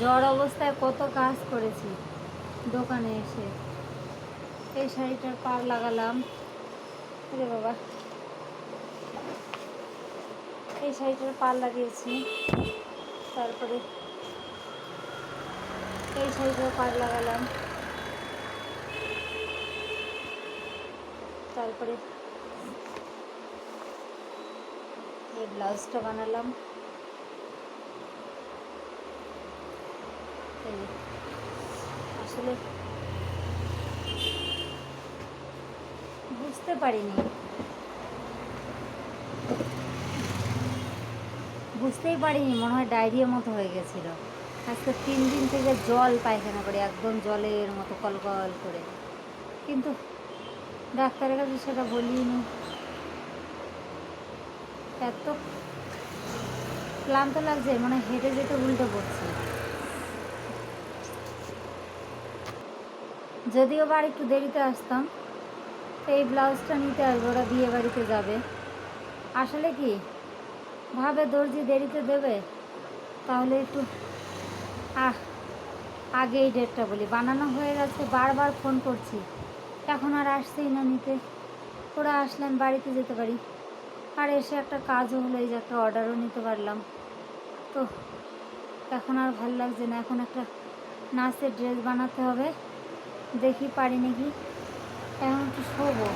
জ্বর অবস্থায় কত কাজ করেছি দোকানে এসে। এই শাড়িটার পার লাগালাম। রে বাবা। এই শাড়িটার পার লাগিয়েছি। তারপরে এই শাড়িটার পার লাগালাম। তারপরে এই ব্লাউজটা বানালাম। আসলে বুঝতে পারিনি। বুঝতেই পারিনি, মনে হয় ডায়রিয়ার মতো হয়ে গেছিল। আজকে তিন দিন থেকে জল পায়খানা করে, একদম জলের মতো কলকল করে। কিন্তু ডাক্তারের কাছে সেটা বলিনি। এত ক্লান্ত লাগছে মানে হেঁটে যেতে উল্টে পড়ছে যদিও বা একটু দেরিতে আসতাম, এই ব্লাউজটা নিতে আসব ওরা বিয়ে বাড়িতে যাবে। আসলে কি? ভাবে দর্জি দেরিতে দেবে, তাহলে একটু, আহ, আগে এই ডেটটা বলি। বানানো হয়ে গেছে, বারবার ফোন করছি। এখন আর আসছেই না নিতে। ওরা আসলেন বাড়িতে যেতে পারি। আর এসে একটা কাজও হলো, এই যে একটা অর্ডারও নিতে পারলাম। তো, এখন আর ভালো লাগছে না। এখন একটা নাচের ড্রেস বানাতে হবে। দেখি পারি নাকি? এখন একটু শোব।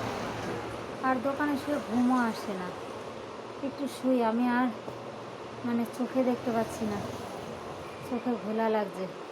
আর দোকানে শুয়ে ঘুমও আসে না। একটু শুই, আমি আর মানে চোখে দেখতে পাচ্ছি না। চোখে ঘোলা লাগছে।